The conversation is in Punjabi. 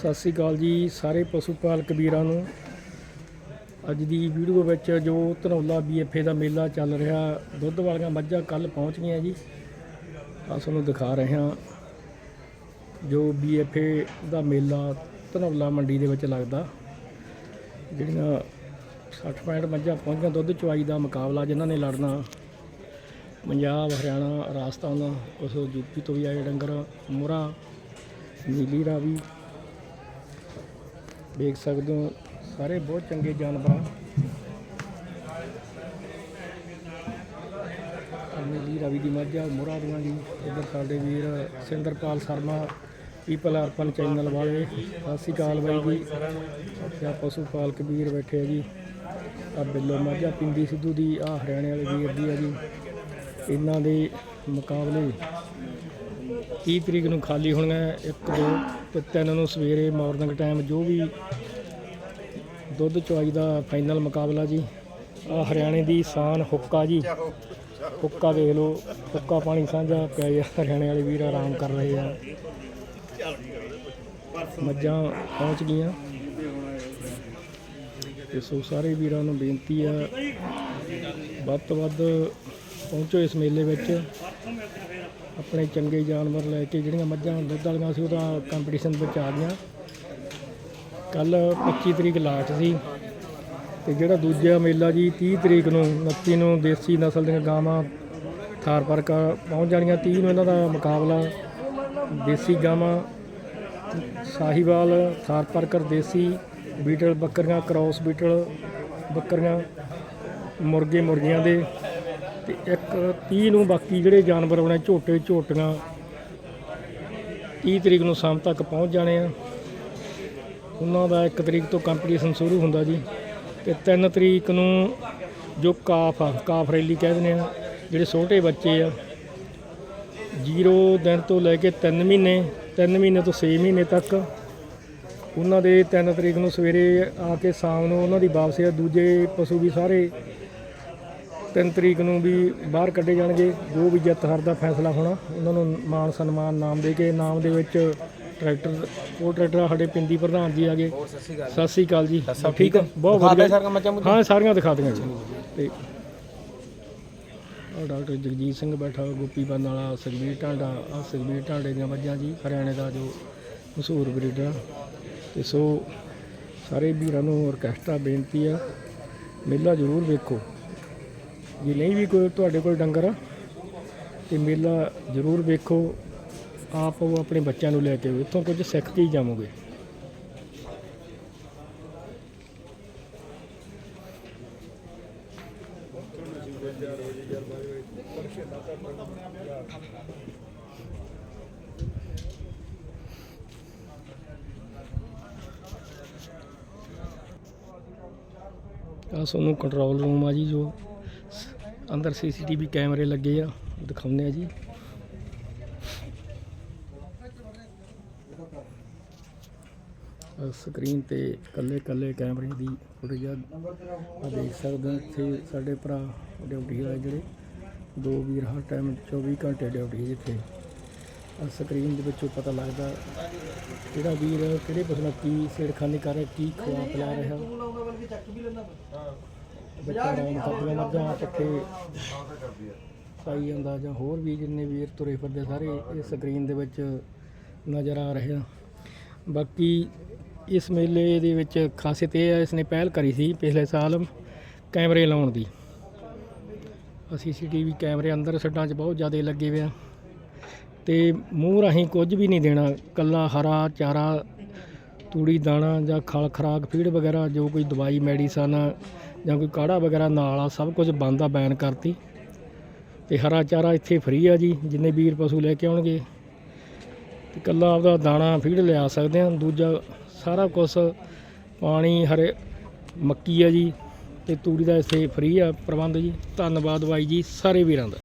ਸਤਿ ਸ੍ਰੀ ਅਕਾਲ ਜੀ, ਸਾਰੇ ਪਸ਼ੂ ਪਾਲਕ ਵੀਰਾਂ ਨੂੰ। ਅੱਜ ਦੀ ਵੀਡੀਓ ਵਿੱਚ ਜੋ ਧਨੌਲਾ ਬੀਐਫਏ ਦਾ ਮੇਲਾ ਚੱਲ ਰਿਹਾ, ਦੁੱਧ ਵਾਲੀਆਂ ਮੱਝਾਂ ਕੱਲ ਪਹੁੰਚ ਗਈਆਂ ਜੀ। ਆ ਤੁਹਾਨੂੰ ਦਿਖਾ ਰਹੇ ਹਾਂ। ਜੋ ਬੀਐਫਏ ਦਾ ਮੇਲਾ ਧਨੌਲਾ ਮੰਡੀ ਦੇ ਵਿੱਚ ਲੱਗਦਾ, ਜਿਹੜੀਆਂ 60 65 ਮੱਝਾਂ ਪਹੁੰਚੀਆਂ, ਦੁੱਧ ਚੁਆਈ ਦਾ ਮੁਕਾਬਲਾ ਜਿਨ੍ਹਾਂ ਨੇ ਲੜਨਾ। ਪੰਜਾਬ, ਹਰਿਆਣਾ, ਰਾਜਸਥਾਨ, ਉਸ ਯੂਪੀ ਤੋਂ ਵੀ ਆਏ ਡੰਗਰ ਮੁਰਾ ਨੀਲੀ ਰਾਵੀ ਦੇਖ ਸਕਦੇ ਹੋ, ਸਾਰੇ ਬਹੁਤ ਚੰਗੇ ਜਾਨਵਰ ਆ। ਆਹ ਨੀਲੀ ਦੀ ਮੱਝ ਆ ਮੁਰਾ ਦੀਆਂ ਜੀ। ਇੱਧਰ ਸਾਡੇ ਵੀਰ ਸਿੰਦਰਪਾਲ ਸ਼ਰਮਾ, ਪੀਪਲ ਅਰਪਨ ਚੈਨਲ ਵਾਲੇ। ਸਤਿ ਸ਼੍ਰੀ ਅਕਾਲ ਬਾਈ ਜੀ। ਆ ਪਸ਼ੂ ਪਾਲਕ ਵੀਰ ਬੈਠੇ ਆ ਜੀ। ਆ ਬਿੱਲੋ ਮਾਝਾ ਪਿੰਦੀ ਸਿੱਧੂ ਦੀ, ਆ ਹਰਿਆਣੇ ਵਾਲੇ ਵੀਰ ਦੀ ਆ ਜੀ। ਇਹਨਾਂ ਦੇ ਮੁਕਾਬਲੇ 30 ਤਰੀਕ ਨੂੰ ਖਾਲੀ ਹੋਣੀਆਂ 1 2 ਤੇ ਤਿੰਨ ਨੂੰ ਸਵੇਰੇ ਮਾਰਨਿੰਗ ਟਾਈਮ ਜੋ ਵੀ ਦੁੱਧ ਚੁਆਈ ਦਾ ਫਾਈਨਲ ਮੁਕਾਬਲਾ ਜੀ। ਆ ਹਰਿਆਣੇ ਦੀ ਸ਼ਾਨ ਹੁੱਕਾ ਜੀ। ਹੁੱਕਾ ਦੇਖ ਲਓ, ਹੁੱਕਾ ਪਾਣੀ ਸਾਂਝਾ ਪਿਆ ਜੀ, ਹਰਿਆਣੇ ਵਾਲੇ ਵੀਰ ਆਰਾਮ ਕਰ ਰਹੇ ਆ। ਮੱਝਾਂ ਪਹੁੰਚ ਗਈਆਂ। ਤੇ ਸੋ ਸਾਰੇ ਵੀਰਾਂ ਨੂੰ ਬੇਨਤੀ ਆ, ਵੱਧ ਤੋਂ ਵੱਧ ਪਹੁੰਚੋ ਇਸ ਮੇਲੇ ਵਿੱਚ। ਆਪਣੇ ਚੰਗੇ ਜਾਨਵਰ ਲੈ ਕੇ ਜਿਹੜੀਆਂ ਮੱਝਾਂ, ਦੁੱਧ ਵਾਲੀਆਂ ਸੀ, ਉਹਦਾ ਕੰਪੀਟੀਸ਼ਨ ਵਿੱਚ ਆ ਗਈਆਂ ਕੱਲ 25 ਤਰੀਕ ਲਾਟ ਸੀ ਤੇ ਜਿਹੜਾ ਦੂਜਾ ਮੇਲਾ ਜੀ 30 ਤਰੀਕ ਨੂੰ 29 ਨੂੰ ਦੇਸੀ ਨਸਲ ਦੀਆਂ ਗਾਵਾਂ ਥਾਰ ਪਰਕ ਪਹੁੰਚ ਜਾਣੀਆਂ। 30 ਨੂੰ ਇਹਨਾਂ ਦਾ ਮੁਕਾਬਲਾ ਦੇਸੀ ਗਾਵਾਂ, ਸਾਹੀਵਾਲ, ਥਾਰ ਪਰਕਰ ਦੇਸੀ ਬੀਟਲ ਬੱਕਰੀਆਂ, ਕ੍ਰਾਸ ਬੀਟਲ ਬੱਕਰੀਆਂ, ਮੁਰਗੇ ਮੁਰਗੀਆਂ ਦੇ ਤੇ ਇੱਕ 30 ਨੂੰ ਬਾਕੀ ਜਿਹੜੇ ਜਾਨਵਰ ਆਪਣੇ ਝੋਟੇ, ਝੋਟੀਆਂ 30 ਤਰੀਕ ਨੂੰ ਸ਼ਾਮ ਤੱਕ ਪਹੁੰਚ ਜਾਣੇ ਆ। ਉਹਨਾਂ ਦਾ 1 ਤਰੀਕ ਤੋਂ ਕੰਪੀਟੀਸ਼ਨ ਸ਼ੁਰੂ ਹੁੰਦਾ ਜੀ। ਤੇ 3 ਤਰੀਕ ਨੂੰ ਜੋ ਕਾਫ ਆ, ਕਾਫ ਰੈਲੀ ਕਹਿ ਦਿੰਦੇ ਆ, ਜਿਹੜੇ ਛੋਟੇ ਬੱਚੇ ਆ 0 ਦਿਨ ਤੋਂ ਲੈ ਕੇ 3 ਮਹੀਨੇ 3 ਮਹੀਨੇ ਤੋਂ 6 ਮਹੀਨੇ ਤੱਕ ਉਹਨਾਂ ਦੇ 3 ਤਰੀਕ ਨੂੰ ਸਵੇਰੇ ਆ ਕੇ ਸ਼ਾਮ ਨੂੰ ਉਹਨਾਂ ਦੀ ਵਾਪਸੀ ਆ, ਦੂਜੇ ਪਸ਼ੂ ਵੀ ਸਾਰੇ 3 ਤਰੀਕ ਨੂੰ ਵੀ ਬਾਹਰ ਕੱਢੇ ਜਾਣਗੇ ਜੋ ਵੀ ਜਿੱਤ ਹਾਰ ਦਾ ਫੈਸਲਾ ਹੋਣਾ ਉਹਨਾਂ ਨੂੰ ਮਾਨ ਸਨਮਾਨ ਨਾਮ ਦੇ ਕੇ ਨਾਮ ਦੇ ਵਿੱਚ ਟਰੈਕਟਰ ਉਹ ਟਰੈਕਟਰ ਸਾਡੇ ਪਿੰਡੀ ਪ੍ਰਧਾਨ ਜੀ ਆਗੇ ਸਤਿ ਸ੍ਰੀ ਅਕਾਲ ਜੀ। ਠੀਕ ਹੈ ਬਹੁਤ ਵਧੀਆ। ਹਾਂ ਸਾਰੀਆਂ ਦਿਖਾ ਦਿਆਂ ਜੀ ਤੇ ਡਾਕਟਰ ਜਗਜੀਤ ਸਿੰਘ ਬੈਠਾ ਗੋਪੀ ਬੰਨ ਵਾਲਾ ਸੁਖਬੀਰ ਢਾਂਡਾ ਆ ਸੁਖਬੀਰ ਢਾਂਡੇ ਦੀਆਂ ਮੱਝਾਂ ਜੀ ਹਰਿਆਣੇ ਦਾ ਜੋ ਮਸ਼ਹੂਰ ਬਰੀਡਰ ਆ। ਤੇ ਸੋ ਸਾਰੇ ਵੀਰਾਂ ਨੂੰ ਆਰਕੈਸਟਰਾ ਬੇਨਤੀ ਆ ਮੇਲਾ ਜ਼ਰੂਰ ਵੇਖੋ। ਜੇ ਨਹੀਂ ਵੀ ਕੋਈ ਤੁਹਾਡੇ ਕੋਲ ਡੰਗਰ ਆ, ਤੇ ਮੇਲਾ ਜ਼ਰੂਰ ਵੇਖੋ। ਆਪ ਉਹ ਆਪਣੇ ਬੱਚਿਆਂ ਨੂੰ ਲੈ ਕੇ ਇੱਥੋਂ ਕੁਝ ਸਿੱਖ ਕੇ ਹੀ ਜਾਵੋਗੇ। ਆ ਤੁਹਾਨੂੰ ਕੰਟਰੋਲ ਰੂਮ ਆ ਜੀ ਜੋ। ਅੰਦਰ ਸੀਸੀਟੀਵੀ ਕੈਮਰੇ ਲੱਗੇ ਆ, ਦਿਖਾਉਂਦੇ ਆ ਜੀ। ਸਕਰੀਨ ਤੇ ਕੱਲੇ ਕੱਲੇ ਕੈਮਰੇ ਦੀ ਫੁਟੇਜ ਆ। ਦੇਖ ਸਕਦੇ ਇੱਥੇ ਸਾਡੇ ਭਰਾ ਡਿਊਟੀ ਵਾਲੇ ਜਿਹੜੇ, ਦੋ ਵੀਰ ਹਰ ਟਾਈਮ 24 ਘੰਟੇ ਡਿਊਟੀ ਜਿੱਥੇ। ਸਕਰੀਨ ਦੇ ਵਿੱਚੋਂ ਪਤਾ ਲੱਗਦਾ ਕਿਹੜਾ ਵੀਰ ਕਿਹੜੇ ਪਸ਼ੂ ਕੀ ਸੇੜਖਾਨੀ ਕਰ ਰਿਹਾ, ਕੀ ਖਵਾ ਪਿਲਾ ਰਿਹਾ। ਬੱਚਾ ਆਰਾਮ ਕਰਦੀਆਂ ਮੱਝਾਂ ਪੱਠੇ ਪਾਈ ਜਾਂਦਾ ਜਾਂ ਹੋਰ ਵੀ ਜਿੰਨੇ ਵੀਰ ਤੁਰੇ ਫਿਰਦੇ ਸਾਰੇ ਇਸ ਸਕਰੀਨ ਦੇ ਵਿੱਚ ਨਜ਼ਰ ਆ ਰਹੇ ਆ। ਬਾਕੀ ਇਸ ਮੇਲੇ ਦੇ ਵਿੱਚ ਖਾਸੀਅਤ ਇਹ ਹੈ ਇਸ ਨੇ ਪਹਿਲ ਕਰੀ ਸੀ ਪਿਛਲੇ ਸਾਲ ਕੈਮਰੇ ਲਾਉਣ ਦੀ। ਅਸੀਂ ਸੀਸੀਟੀਵੀ ਕੈਮਰੇ ਅੰਦਰ ਛੱਡਾਂ 'ਚ ਬਹੁਤ ਜ਼ਿਆਦਾ ਲੱਗੇ ਹੋਏ ਆ ਤੇ ਮੂੰਹ ਰਾਹੀਂ ਕੁਝ ਵੀ ਨਹੀਂ ਦੇਣਾ ਕੱਲਾ ਹਰਾ ਚਾਰਾ ਤੂੜੀ ਦਾਣਾ ਜਾਂ ਖਲ ਖਰਾਕ ਫੀਡ ਵਗੈਰਾ ਜੋ ਕੋਈ ਦਵਾਈ ਮੈਡੀਸਨ ਜਾਂ ਕੋਈ ਕਾੜਾ ਵਗੈਰਾ ਨਾਲ ਆ, ਸਭ ਕੁਝ ਬੰਦ ਆ, ਬੈਨ ਕਰਤੀ। ਤੇ ਹਰਾ ਚਾਰਾ ਇੱਥੇ ਫ੍ਰੀ ਆ ਜੀ, ਜਿੰਨੇ ਵੀਰ ਪਸ਼ੂ ਲੈ ਕੇ ਆਉਣਗੇ। ਤੇ ਕੱਲਾ ਆਪਦਾ ਦਾਣਾ ਫੀਡ ਲਿਆ ਸਕਦੇ ਆ, ਦੂਜਾ ਸਾਰਾ ਕੁਝ ਪਾਣੀ, ਹਰੇ ਮੱਕੀ ਆ ਜੀ, ਤੇ ਤੂੜੀ ਦਾ ਇੱਥੇ ਫ੍ਰੀ ਆ ਪ੍ਰਬੰਧ ਜੀ। ਧੰਨਵਾਦ ਬਾਈ ਜੀ, ਸਾਰੇ ਵੀਰਾਂ ਦਾ।